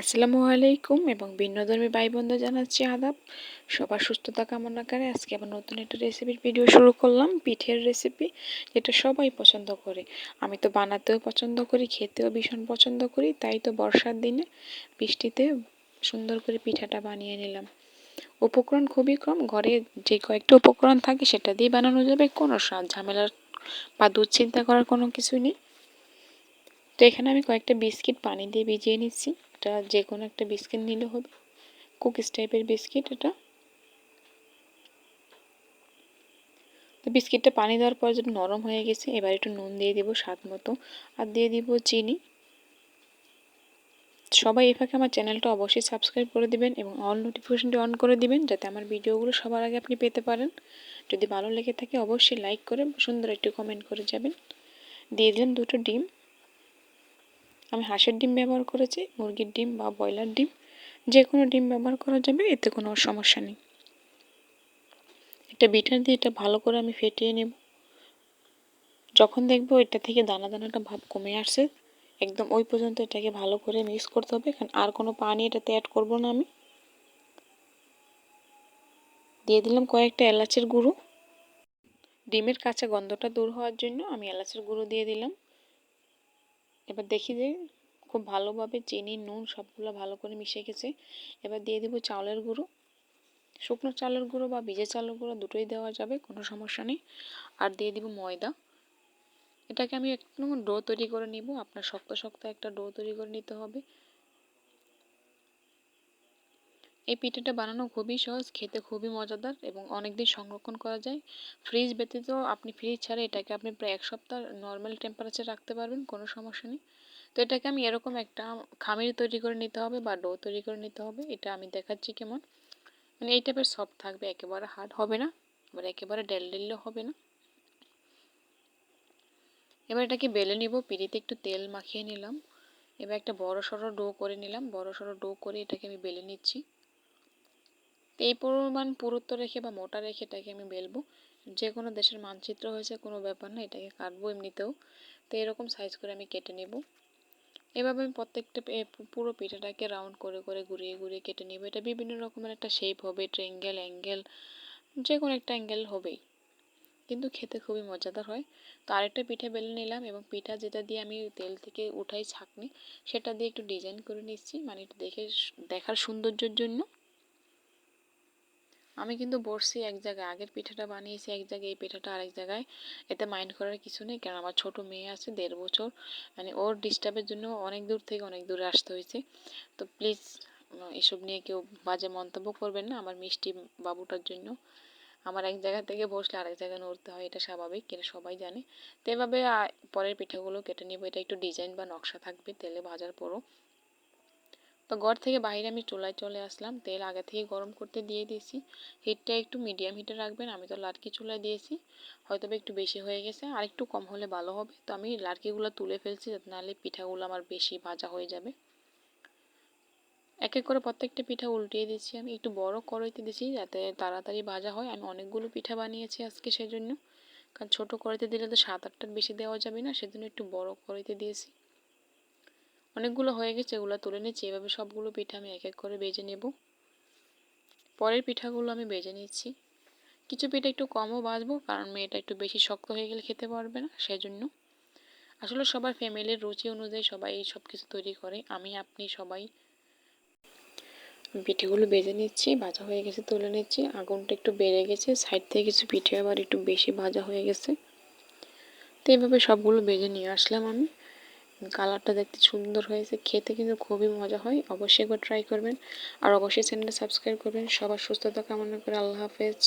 আসসালামু আলাইকুম এবং ভিন্নধর্মী ভাই বোনদের জানাচ্ছি আদাব। সবার সুস্থতা কামনা করে আজকে আবার নতুন একটা রেসিপির ভিডিও শুরু করলাম, পিঠের রেসিপি যেটা সবাই পছন্দ করে। আমি তো বানাতেও পছন্দ করি, খেতেও ভীষণ পছন্দ করি, তাই তো বর্ষার দিনে বৃষ্টিতে সুন্দর করে পিঠাটা বানিয়ে নিলাম। উপকরণ খুবই কম, ঘরে যে কয়েকটা উপকরণ থাকে সেটা দিয়ে বানানো যাবে, কোনো ঝামেলার বা দুশ্চিন্তা করার কোনো কিছুই নেই। তো এখানে আমি কয়েকটা বিস্কিট পানি দিয়ে ভিজিয়ে নিচ্ছি। এটা যে কোনো একটা বিস্কিট নিলে হবে। কুকিজ টাইপের বিস্কিট এটা। তো বিস্কিটটা পানি দেওয়ার পর যদি নরম হয়ে গেছে, এবার একটু নুন দিয়ে দিব স্বাদ মতো। আর দিয়ে দিব চিনি। সবাই এই ফাঁকে আমার চ্যানেলটা অবশ্যই সাবস্ক্রাইব করে দিবেন এবং অল নোটিফিকেশনটি অন করে দিবেন, যাতে আমার ভিডিওগুলো সবার আগে আপনি পেতে পারেন। যদি ভালো লেগে থাকে অবশ্যই লাইক করে সুন্দর একটু কমেন্ট করে যাবেন। দিয়ে দিলাম দুটো ডিম। আমি হাঁসের ডিম ব্যবহার করেছি, মুরগির ডিম বা ব্রয়লার ডিম যে কোনো ডিম ব্যবহার করা যাবে, এতে কোনো সমস্যা নেই। এটা বিটার দিয়ে এটা ভালো করে আমি ফেটিয়ে নেব। যখন দেখব এটা থেকে দানা দানাটা ভাব কমে আসছে, একদম ওই পর্যন্ত এটাকে ভালো করে মিক্স করতে হবে, কারণ আর কোনো পানি এটাতে অ্যাড করব না আমি। দিয়ে দিলাম কয়েকটা এলাচের গুঁড়ো। ডিমের কাঁচা গন্ধটা দূর হওয়ার জন্য আমি এলাচের গুঁড়ো দিয়ে দিলাম। এবার দেখি যে খুব ভালোভাবে চিনি, নুন সবগুলো ভালো করে মিশে গেছে। এবার দিয়ে দেবো চালের গুঁড়ো। শুকনো চালের গুঁড়ো বা ভিজে চালের গুঁড়ো দুটোই দেওয়া যাবে, কোনো সমস্যা নেই। আর দিয়ে দিব ময়দা। এটাকে আমি একটু ডো তৈরি করে নিব। আপনার শক্ত শক্ত একটা ডো তৈরি করে নিতে হবে। এই পিঠাটা বানানো খুবই সহজ, খেতে খুবই মজাদার এবং অনেক দিন সংরক্ষণ করা যায়। ফ্রিজ ব্যতীত আপনি ফ্রিজ ছাড়া এটাকে আপনি প্রায় এক সপ্তাহ নর্মাল টেম্পারেচার রাখতে পারবেন, কোনো সমস্যা নেই। তো এটাকে আমি এরকম একটা খামির তৈরি করে নিতে হবে বা ডো তৈরি করে নিতে হবে, এটা আমি দেখাচ্ছি কেমন। মানে এই টাইপের সফট থাকবে, একেবারে হার্ড হবে না, আবার একেবারে ডেল ডেলও হবে না। এবার এটাকে বেলে নিব, পিড়িতে একটু তেল মাখিয়ে নিলাম। এবার একটা বড় সড়ো ডো করে নিলাম বড় সড়ো ডো করে এটাকে আমি বেলে নিচ্ছি। এই পরিমাণ পুরুত্ব রেখে বা মোটা রেখে এটাকে আমি বেলবো। যে কোনো দেশের মানচিত্র হয়েছে, কোনো ব্যাপার না, এটাকে কাটবো এমনিতেও। তো এরকম সাইজ করে আমি কেটে নেব। এভাবে আমি প্রত্যেকটা পুরো পিঠাটাকে রাউন্ড করে করে ঘুরিয়ে ঘুরিয়ে কেটে নেব। এটা বিভিন্ন রকমের একটা শেপ হবে ট্রেঙ্গেল অ্যাঙ্গেল যে কোনো একটা অ্যাঙ্গেল হবেই। কিন্তু খেতে খুবই মজাদার হয়। তো আরেকটা পিঠা বেলে নিলাম এবং পিঠা যেটা দিয়ে আমি তেল থেকে উঠাই ছাঁকনি, সেটা দিয়ে একটু ডিজাইন করে নিচ্ছি। মানে একটু দেখে, দেখার সৌন্দর্যের জন্য। আমি কিন্তু বসছি এক জায়গায়, আগের পিঠাটা বানিয়েছি এক জায়গায়, এই পিঠাটা আরেক জায়গায়। এতে মাইন্ড করার কিছু নেই, কারণ আমার ছোট মেয়ে আছে, দেড় বছর। মানে ওর ডিস্টার্বের জন্য অনেক দূর থেকে অনেক দূরে আসতে হয়েছে। তো প্লিজ এসব নিয়ে কেউ বাজে মন্তব্য করবেন না, আমার মিষ্টি বাবুটার জন্য। আমার এক জায়গা থেকে বসলে আরেক জায়গায় নড়তে হয়, এটা স্বাভাবিক, এটা সবাই জানে। তো এভাবে পরের পিঠাগুলো কেটে নিব, এটা একটু ডিজাইন বা নকশা থাকবে, তেলে ভাজার পরও। তো ঘর থেকে বাইরে আমি চুলায় চলে আসলাম। তেল আগে থেকে গরম করতে দিয়ে দিয়েছি। হিটটা একটু মিডিয়াম হিটে রাখবেন। আমি তো লাটকি চুলায় দিয়েছি। হয়তো একটু বেশি হয়ে গেছে। আর একটু কম হলে ভালো হবে। তো আমি লাটকিগুলো তুলে ফেলছি যাতে নাহলে পিঠাগুলো আমার বেশি ভাজা হয়ে যাবে। এক এক করে প্রত্যেকটা পিঠা উল্টিয়ে দিচ্ছি আমি। একটু বড় কড়াইতে দিচ্ছি যাতে তাড়াতাড়ি ভাজা হয়। আমি অনেকগুলো পিঠা বানিয়েছি আজকে সেজন্য। কারণ ছোটো কড়াইতে দিলে তো সাত আটটার বেশি দেওয়া যাবে না। সেজন্য একটু বড় কড়াইতে দিয়েছি। অনেকগুলো হয়ে গেছে, এগুলো তুলে নিচ্ছি। এভাবে সবগুলো পিঠা আমি এক এক করে বেজে নেব। পরের পিঠাগুলো আমি বেজে নিচ্ছি। কিছু পিঠা একটু কমও বাজবো, কারণ মেয়েটা একটু বেশি শক্ত হয়ে গেলে খেতে পারবে না, সেজন্য। আসলে সবার ফ্যামিলির রুচি অনুযায়ী সবাই এই সব কিছু তৈরি করে। আমি, আপনি সবাই পিঠেগুলো বেজে নিচ্ছি, ভাজা হয়ে গেছে, তুলে নিচ্ছি। আগুনটা একটু বেড়ে গেছে সাইড থেকে কিছু পিঠে আবার একটু বেশি ভাজা হয়ে গেছে। তো এইভাবে সবগুলো বেজে নিয়ে আসলাম আমি। কালারটা দেখতে সুন্দর হয়েছে। খেতে কিন্তু খুবই মজা হয়। অবশ্যই একবার ট্রাই করবেন। আর অবশ্যই চ্যানেলটা সাবস্ক্রাইব করবেন। সবার সুস্থতা কামনা করে আল্লাহ হাফেজ।